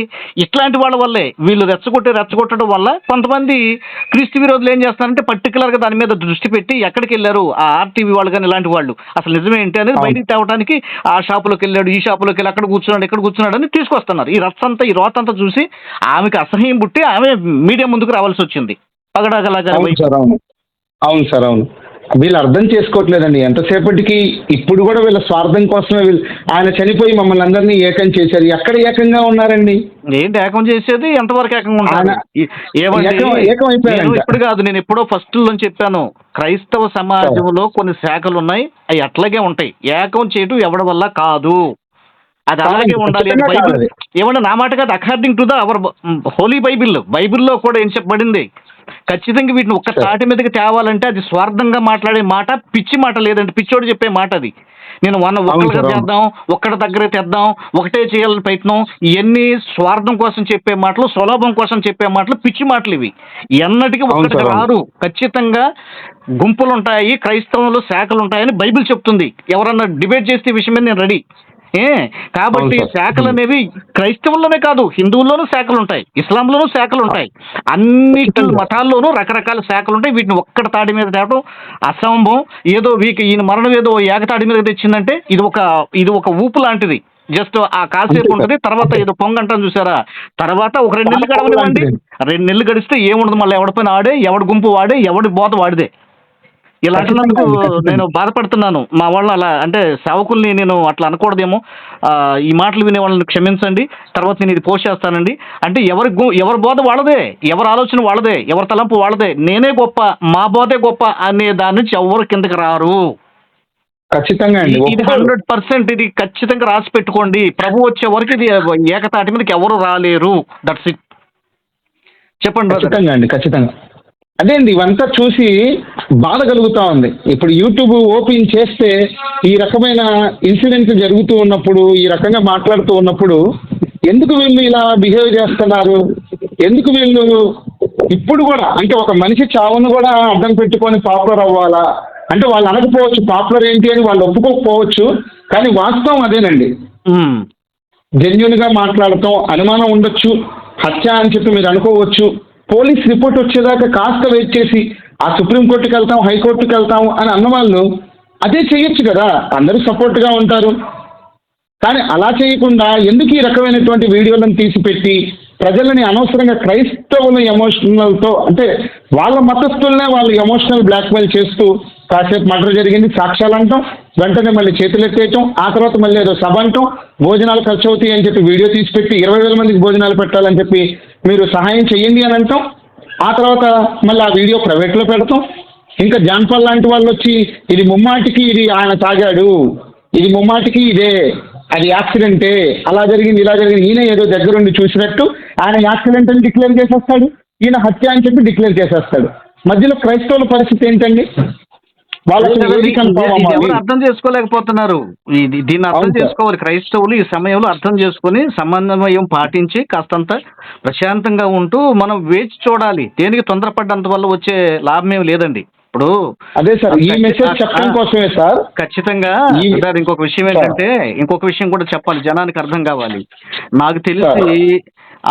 ఇట్లాంటి వాళ్ళ వల్లే. వీళ్ళు రెచ్చగొట్టే రెచ్చగొట్టడం వల్ల కొంతమంది క్రీస్తు విరోధులు ఏం చేస్తారంటే పర్టికులర్గా దాని మీద దృష్టి పెట్టి ఎక్కడికి వెళ్ళారు? ఆ ఆర్టీవీ వాళ్ళు కానీ ఇలాంటి వాళ్ళు. అసలు నిజమే ఏంటి అనేది. బయటికి తేవడానికి ఆ షాపులోకి వెళ్ళాడు ఈ షాపులోకి వెళ్ళి అక్కడ కూర్చున్నాడు ఇక్కడ కూర్చున్నాడు అని తీసుకొస్తున్నారు. ఈ రచ్చ అంతా ఈ రోత అంతా చూసి ఆమెకి అసహ్యం పుట్టి ఆమె మీడియా ముందుకు రావాల్సి వచ్చింది. పగడగలాగా అవును సార్ అవును. వీళ్ళు అర్థం చేసుకోవట్లేదండి. ఎంతసేపటికి ఇప్పుడు కూడా వీళ్ళ స్వార్థం కోసమే వీళ్ళు ఆయన చనిపోయి మమ్మల్ని అందరినీ ఏకం చేశారు. ఎక్కడ ఏకంగా ఉన్నారండి? ఏంటి ఏకం చేసేది? ఎంతవరకు ఏకంగా. నేను ఇప్పుడు కాదు నేను ఎప్పుడో ఫస్ట్లో చెప్పాను. క్రైస్తవ సమాజంలో కొన్ని శాఖలు ఉన్నాయి అవి అట్లాగే ఉంటాయి. ఏకం చేయటం ఎవడి వల్ల కాదు. అది అలాగే ఉండాలి ఖచ్చితంగా బైబిల్. ఏమన్నా నా మాట కాదు according to the our holy Bible. బైబిల్లో కూడా ఏం చెప్పబడింది? ఖచ్చితంగా వీటిని ఒక్క. తాటి మీదకి తేవాలంటే అది స్వార్థంగా మాట్లాడే మాట పిచ్చి మాట లేదంటే పిచ్చోడు చెప్పే మాట అది. నేను వన్ ఒక్కడిగా. చేద్దాం ఒక్కడి దగ్గరే తెద్దాం ఒకటే చేయాలని ప్రయత్నం. ఇవన్నీ స్వార్థం కోసం చెప్పే మాటలు సులభం కోసం చెప్పే మాటలు పిచ్చి మాటలు ఇవి. ఎన్నటికీ ఒక్కడికి. రారు. ఖచ్చితంగా గుంపులు ఉంటాయి క్రైస్తవంలో శాఖలు ఉంటాయని బైబిల్ చెప్తుంది. ఎవరన్నా డిబేట్ చేస్తే విషయం మీద నేను రెడీ. ఏ కాబట్టి. శాఖలు అనేవి క్రైస్తవుల్లోనే కాదు హిందువుల్లోనూ శాఖలు ఉంటాయి ఇస్లాంలోనూ శాఖలు ఉంటాయి. అన్ని. మతాల్లోనూ రకరకాల శాఖలు ఉంటాయి. వీటిని ఒక్కడ తాటి మీద తేవడం అసంభవం. ఏదో వీక్ ఈయన మరణం ఏదో ఏకతాటి మీద తెచ్చిందంటే ఇది ఒక ఇది ఒక ఊపు లాంటిది. జస్ట్ ఆ కాసేపు ఉంటుంది తర్వాత ఏదో పొంగంటాం చూసారా? తర్వాత ఒక రెండు నెలలు గడవనివ్వండి. రెండు నెలలు గడిస్తే ఏముండదు మళ్ళీ ఎవడి పైన ఆడే ఎవడి గుంపు వాడే ఎవడి బోధ వాడిదే. ఇలా అంటున్నందుకు. నేను బాధపడుతున్నాను. మా వాళ్ళు అలా అంటే సేవకుల్ని నేను అట్లా అనకూడదేమో. ఈ మాటలు వినే వాళ్ళని క్షమించండి. తర్వాత నేను ఇది పోస్ట్ చేస్తానండి. అంటే ఎవరి ఎవరి బోధ వాళ్ళదే. ఎవరి ఆలోచన వాళ్ళదే. ఎవరి తలంపు వాళ్ళదే. నేనే గొప్ప మా బోధే గొప్ప అనే దాని నుంచి ఎవరు కిందకి రారు. ఖచ్చితంగా అండి. ఇది. హండ్రెడ్ పర్సెంట్ ఇది ఖచ్చితంగా రాసి పెట్టుకోండి. ప్రభు వచ్చే వరకు ఇది ఏకతాటి మీదకి ఎవరు రాలేరు. దట్స్ ఇట్ చెప్పండి. ఖచ్చితంగా అండి. ఖచ్చితంగా. అదే అండి ఇవంతా చూసి బాధ కలుగుతా ఉంది. ఇప్పుడు యూట్యూబ్ ఓపెన్ చేస్తే ఈ రకమైన ఇన్సిడెంట్ జరుగుతూ ఉన్నప్పుడు ఈ రకంగా మాట్లాడుతూ ఉన్నప్పుడు ఎందుకు వీళ్ళు ఇలా బిహేవ్ చేస్తున్నారు? ఎందుకు వీళ్ళు ఇప్పుడు కూడా అంటే ఒక మనిషి చావును కూడా అడ్డం పెట్టుకొని పాపులర్ అవ్వాలా? అంటే వాళ్ళు అనకపోవచ్చు పాపులర్ ఏంటి అని వాళ్ళు ఒప్పుకోకపోవచ్చు కానీ వాస్తవం అదేనండి. ఉమ్. జెన్యున్గా మాట్లాడటం అనుమానం ఉండొచ్చు హత్య అని చెప్పి మీరు అనుకోవచ్చు పోలీస్ రిపోర్ట్ వచ్చేదాకా కాస్త వెయిట్ చేసి ఆ సుప్రీంకోర్టుకి వెళ్తాం హైకోర్టుకి వెళ్తాం అని అన్న వాళ్ళు అదే చేయొచ్చు కదా అందరూ సపోర్ట్గా ఉంటారు. కానీ అలా చేయకుండా ఎందుకు ఈ రకమైనటువంటి వీడియోలను తీసిపెట్టి ప్రజలని అనవసరంగా క్రైస్తవుల ఎమోషనల్తో అంటే వాళ్ళ మతస్థులనే వాళ్ళు ఎమోషనల్ బ్లాక్మెయిల్ చేస్తూ కాసేపు మర్డర్ జరిగింది సాక్ష్యాలు అంటాం వెంటనే మళ్ళీ చేతులు ఎత్తేయటం ఆ తర్వాత మళ్ళీ ఏదో సభ అంటాం భోజనాలు ఖర్చు అవుతాయి అని చెప్పి వీడియో తీసి పెట్టి ఇరవై వేల మందికి భోజనాలు పెట్టాలని చెప్పి మీరు సహాయం చేయండి అని అంటాం. ఆ తర్వాత మళ్ళీ ఆ వీడియో ప్రైవేట్లో పెడతాం. ఇంకా జాన్పాల్ లాంటి వాళ్ళు వచ్చి ఇది ముమ్మాటికి ఇది ఆయన తాగాడు ఇది ముమ్మాటికి ఇదే అది యాక్సిడెంటే అలా జరిగింది ఇలా జరిగింది ఈయన ఏదో దగ్గరుండి చూసినట్టు ఆయన యాక్సిడెంట్ అని డిక్లేర్ చేసేస్తాడు ఈయన హత్య అని చెప్పి డిక్లేర్ చేసేస్తాడు. మధ్యలో క్రైస్తవుల పరిస్థితి ఏంటండి? ఎవరు? అర్థం చేసుకోలేకపోతున్నారు? ఇది దీన్ని అర్థం. చేసుకోవాలి. క్రైస్తవులు ఈ సమయంలో అర్థం చేసుకొని సమన్వయం పాటించి కాస్తంత ప్రశాంతంగా ఉంటూ మనం వేచి చూడాలి. దేనికి తొందరపడ్డంత వల్ల వచ్చే లాభం ఏమి లేదండి. ఇప్పుడు అదే సార్ ఈ మెసేజ్ చెప్పడం కోసమే సార్. ఖచ్చితంగా సార్ ఇంకొక విషయం ఏంటంటే ఇంకొక విషయం కూడా చెప్పాలి. జనానికి అర్థం కావాలి. నాకు తెలిసి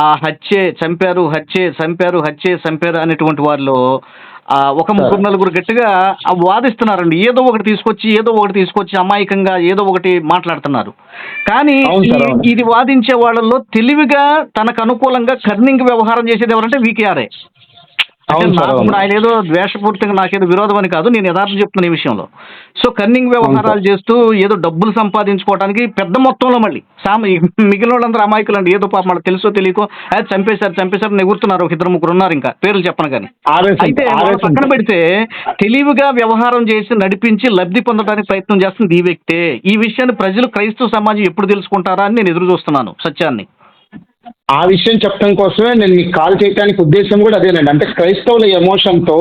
ఆ హత్యే చంపారు హత్యే చంపారు హత్యే చంపారు అనేటువంటి వారిలో ఒక ముగ్గురు నలుగురు గట్టిగా ఆ వాదిస్తున్నారండి. ఏదో ఒకటి తీసుకొచ్చి ఏదో ఒకటి తీసుకొచ్చి అమాయకంగా ఏదో ఒకటి మాట్లాడుతున్నారు. కానీ. ఇది వాదించే వాళ్ళలో తెలివిగా తనకు అనుకూలంగా కర్నింగ్ వ్యవహారం చేసేది ఎవరంటే వీకేఆర్ఏ. కూడా ఆయన ఏదో ద్వేషపూర్తిగా నాకేదో విరోధం అని కాదు నేను యథార్థం చెప్తున్న ఈ విషయంలో. సో కన్నింగ్ వ్యవహారాలు చేస్తూ ఏదో డబ్బులు సంపాదించుకోవడానికి పెద్ద మొత్తంలో మళ్ళీ సామ మిగిలిన వాళ్ళందరూ అమాయకులు అండి ఏదో పాప మనకు తెలుసో తెలియకో అది చంపేశారు చంపేశారు నెగురుతున్నారు ఒక ఇద్దరు ముగ్గురు ఉన్నారు ఇంకా. పేర్లు చెప్పను కానీ. అయితే పక్కన పెడితే తెలివిగా వ్యవహారం చేసి నడిపించి లబ్ధి పొందడానికి ప్రయత్నం చేస్తుంది ఈ వ్యక్తే. ఈ విషయాన్ని ప్రజలు క్రైస్తవ సమాజం ఎప్పుడు తెలుసుకుంటారా అని నేను ఎదురు చూస్తున్నాను సత్యాన్ని. ఆ విషయం చెప్పడం కోసమే నేను మీకు కాల్ చేయడానికి ఉద్దేశం కూడా అదేనండి. అంటే క్రైస్తవుల ఎమోషన్తో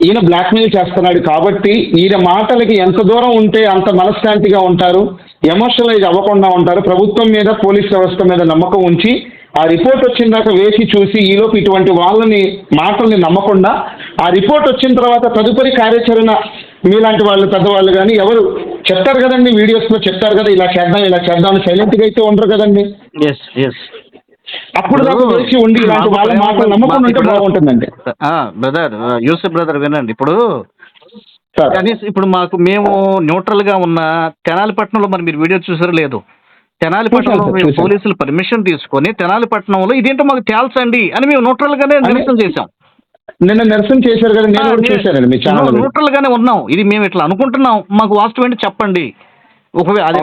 ఈయన బ్లాక్మెయిల్ చేస్తున్నాడు కాబట్టి ఈయన మాటలకి ఎంత దూరం ఉంటే అంత మనశ్శాంతిగా ఉంటారు ఎమోషనలైజ్ అవ్వకుండా ఉంటారు. ప్రభుత్వం మీద పోలీస్ వ్యవస్థ మీద నమ్మకం ఉంచి ఆ రిపోర్ట్ వచ్చిన దాకా వేసి చూసి ఈలోపు ఇటువంటి వాళ్ళని మాటల్ని నమ్మకుండా ఆ రిపోర్ట్ వచ్చిన తర్వాత తదుపరి కార్యాచరణ మీలాంటి వాళ్ళు పెద్దవాళ్ళు కానీ ఎవరు చెప్తారు కదండి వీడియోస్లో చెప్తారు కదా ఇలా చేద్దాం ఇలా చేద్దాం సైలెంట్గా అయితే ఉండరు కదండి. ఎస్ ఎస్ అప్పుడు వేచి ఉండి ఇలాంటి వాళ్ళ మాటలు నమ్మకం ఉంటే బాగుంటుందండి. బ్రదర్ యూసఫ్ బ్రదర్ వినండి. ఇప్పుడు కనీసం ఇప్పుడు మాకు మేము న్యూట్రల్గా ఉన్న తెనాలిపట్నంలో మరి మీరు వీడియో చూసారో లేదు తెనాలిపట్నంలో మేము. పోలీసులు పర్మిషన్ తీసుకొని తెనాలిపట్నంలో ఇదేంటో మాకు తేల్చండి అని మేము న్యూట్రల్ గానే నిరసన చేశాం. నిన్న నిరసన చేశారు కదా నేను కూడా చూశానండి మీ ఛానల్ న్యూట్రల్ గానే ఉన్నాం. ఇది మేము ఇట్లా అనుకుంటున్నాం. మాకు వాస్తవం ఏంటి చెప్పండి. ఒకవేళ అది.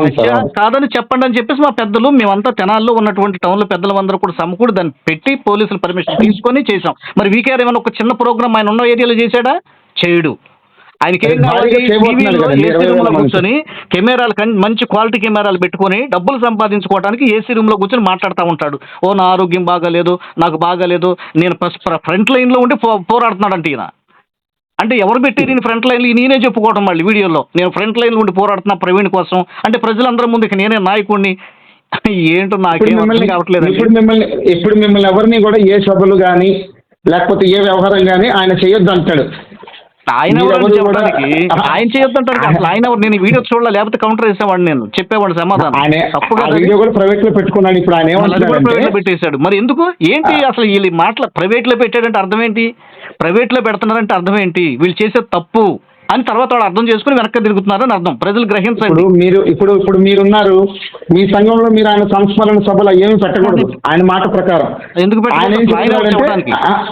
కాదని చెప్పండి అని చెప్పేసి మా పెద్దలు మేమంతా తెనాల్లో ఉన్నటువంటి టౌన్లో పెద్దలందరూ కూడా సమకూడి దాన్ని పెట్టి పోలీసులు పర్మిషన్ తీసుకొని చేసాం మరి వీకేఆర్ ఏమైనా ఒక చిన్న ప్రోగ్రామ్ ఆయన ఉన్న ఏరియాలో చేశాడా? చేయడు. ఆయనకి ఏం కావాలి? లో. కూర్చొని కెమెరాలు మంచి క్వాలిటీ కెమెరాలు పెట్టుకొని డబ్బులు సంపాదించుకోవడానికి ఏసీ రూమ్లో కూర్చొని మాట్లాడుతూ ఉంటాడు. ఓ నా ఆరోగ్యం బాగాలేదు నాకు బాగాలేదు నేను ఫ్రంట్ లైన్లో ఉండి పో- పోరాడుతున్నాడంట ఈయన. అంటే ఎవరు పెట్టి నేను ఫ్రంట్ లైన్ నేనే చెప్పుకోవడం మళ్ళీ వీడియోలో. నేను ఫ్రంట్ లైన్ ఉండి పోరాడుతున్నా ప్రవీణ్ కోసం. అంటే ప్రజలందరి ముందు ఇక నేనే నాయకుడిని. ఏంటో నాకేం అర్థం కావట్లేదండి. ఇప్పుడు మిమ్మల్ని ఇప్పుడు మిమ్మల్ని ఎవరిని కూడా ఏ సభలు కానీ లేకపోతే ఏ వ్యవహారం కానీ ఆయన చేయొద్దు అంటాడు. ఆయన ఎవరు చెప్పడానికి? ఆయన చేయొద్దంటాడు అసలు ఆయన ఎవరు? నేను వీడియో చూడాలి లేకపోతే కౌంటర్ వేసేవాడిని నేను. చెప్పేవాడు సమాధానం. ఆయన? వీడియో కూడా ప్రైవేట్లో పెట్టుకున్నాడు. ఇప్పుడు ఆయన ప్రైవేట్లో పెట్టేశాడు. మరి ఎందుకు? ఏంటి అసలు వీళ్ళు మాటల ప్రైవేట్లో పెట్టాడంటే అర్థం ఏంటి? ప్రైవేట్లో పెడుతున్నారంటే అర్థం ఏంటి? వీళ్ళు చేసే తప్పు అని తర్వాత వాడు అర్థం చేసుకుని వెనక్కి తిరుగుతున్నారని అర్థం. ప్రజలు గ్రహించండి. మీరు ఇప్పుడు ఇప్పుడు మీరున్నారు. మీ సంఘంలో మీరు ఆయన సంస్మరణ సభలు ఏమి పెట్టకూడదు. ఆయన మాట ప్రకారం. ఎందుకు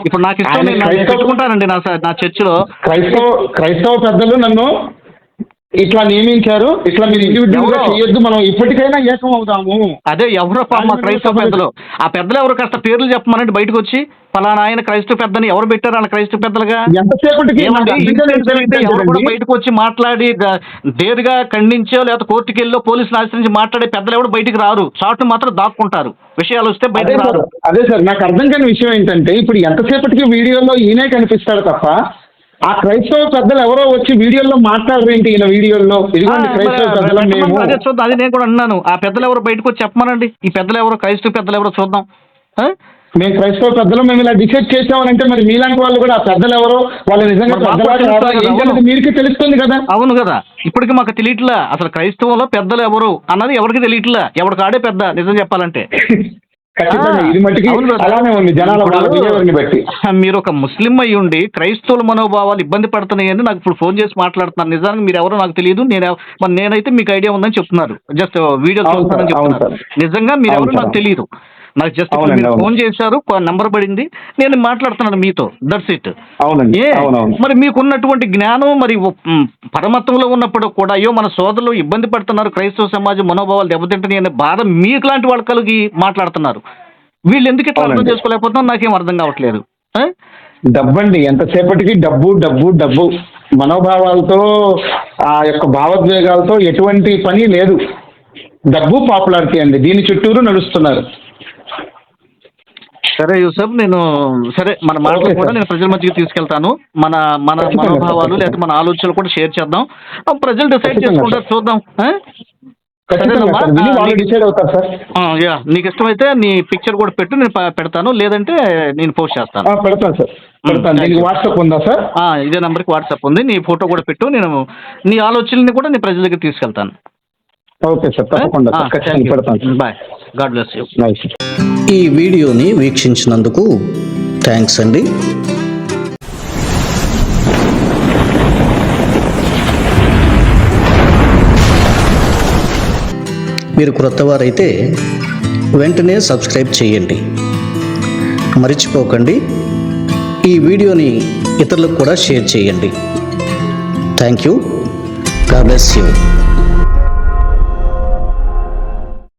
ఇప్పుడు నాకు ఇష్టం నేను పెట్టుకుంటానండి నా నా చర్చిలో. క్రైస్తవ క్రైస్తవ పెద్దలు నన్ను ఇట్లా నియమించారు ఇట్లా మీరు ఇండివిజువల్గా? చేయొద్దు మనం ఇప్పటికైనా ఏకం అవుదాము అదే ఎవరో మా క్రైస్తవ పెద్దలు. ఆ పెద్దలు ఎవరు కాస్త పేర్లు చెప్పమనండి బయటకు వచ్చి ఫలానా ఆయన క్రైస్తవ పెద్దని ఎవరు పెట్టారు వాళ్ళ క్రైస్తవ పెద్దలుగా? ఎవరు కూడా బయటకు వచ్చి మాట్లాడి ద- నేరుగా ఖండించో లేకపోతే కోర్టుకి వెళ్ళో పోలీసులు ఆశ్రయించి మాట్లాడే పెద్దలు ఎవరు బయటికి రారు. చాటు మాత్రం దాక్కుంటారు. విషయాలు వస్తే బయటకు రారు. అదే సార్ నాకు అర్థం కాని విషయం ఏంటంటే ఇప్పుడు ఎంతసేపటికి వీడియోలో ఈయనే కనిపిస్తాడు తప్ప ఆ క్రైస్తవ పెద్దలు ఎవరో వచ్చి వీడియోలో మాట్లాడరేంటి ఈయన వీడియోలో ఇదిగోండి క్రైస్తవ పెద్దలు మేము. అదే చూద్దాం అది నేను కూడా అన్నాను. ఆ పెద్దలు ఎవరు బయటకు వచ్చి చెప్పమనండి. ఈ పెద్దలు ఎవరు క్రైస్తవ పెద్దలు ఎవరో చూద్దాం? మేము క్రైస్తవ పెద్దలు మేము ఇలా డిసైడ్ చేసామనంటే మరి మీలాంటి వాళ్ళు కూడా ఆ పెద్దలు ఎవరో వాళ్ళు నిజంగా పెద్దలా. మీరికి తెలుస్తుంది కదా. అవును కదా. ఇప్పటికి మాకు తెలియట్లా. అసలు క్రైస్తవంలో పెద్దలు ఎవరు అన్నది ఎవరికి తెలియట్లా? ఎవరికి ఆడే పెద్ద నిజం చెప్పాలంటే. <laughs> ఖచ్చితంగా ఆ, ఇది మట్టికి అవును కదా. అలానే ఉంది జనాల ఇప్పుడు వాళ్ళ బిహేవియర్ని బట్టి <laughs> మీరు ఒక ముస్లిం అయి ఉండి క్రైస్తవుల మనోభావాలు ఇబ్బంది పడుతున్నాయని నాకు ఇప్పుడు ఫోన్ చేసి మాట్లాడుతున్నారు నిజానికి మీరు ఎవరో నాకు తెలియదు నేను నేనైతే మీకు ఐడియా ఉందని చెప్తున్నారు జస్ట్ వీడియో చూస్తానని చెప్తున్నారు. నిజంగా మీరు ఎవరో నాకు. తెలియదు నాకు జస్ట్ మీరు. ఫోన్ చేశారు నంబర్ పడింది నేను మాట్లాడుతున్నాను మీతో దట్స్ ఇట్. అవునండి మరి మీకున్నటువంటి జ్ఞానం మరి పరమత్వంలో ఉన్నప్పుడు కూడా అయ్యో మన సోదరులు ఇబ్బంది పడుతున్నారు క్రైస్తవ సమాజం మనోభావాలు దెబ్బతింటున్నాయి అనే బాధ మీకు లాంటి వాళ్ళ కలిగి మాట్లాడుతున్నారు. వీళ్ళు ఎందుకు ఇట్లా అర్థం. చేసుకోలేకపోతున్నారు? నాకేం అర్థం కావట్లేదు? డబ్బండి ఎంతసేపటికి డబ్బు డబ్బు డబ్బు. మనోభావాలతో ఆ యొక్క భావోద్వేగాలతో ఎటువంటి పని లేదు. డబ్బు పాపులారిటీ అండి. దీని చుట్టూరు నడుస్తున్నారు. సరే యూసఫ్ నేను సరే మన మాటలు కూడా. నేను ప్రజల మధ్యకి తీసుకెళ్తాను. మన మన మనోభావాలు. లేకపోతే మన ఆలోచనలు కూడా షేర్ చేద్దాం. ప్రజలు డిసైడ్ చేసుకుంటారు. చూద్దాం. యా. నీకు ఇష్టమైతే నీ పిక్చర్ కూడా పెట్టు నేను పెడతాను. లేదంటే నేను పోస్ట్ చేస్తాను. పెడతాను సార్. వాట్సాప్ ఉందా సార్? ఇదే నెంబర్కి వాట్సాప్ ఉంది. నీ ఫోటో కూడా పెట్టు. నేను నీ ఆలోచనల్ని కూడా నీ ప్రజల దగ్గర తీసుకెళ్తాను. ఓకే సార్ తప్పకుండా bye God bless you nice ఈ వీడియోని వీక్షించినందుకు థ్యాంక్స్ అండి. మీరు క్రొత్తవారైతే వెంటనే సబ్స్క్రైబ్ చేయండి. మర్చిపోకండి. ఈ వీడియోని ఇతరులకు కూడా షేర్ చేయండి. Thank you. God bless you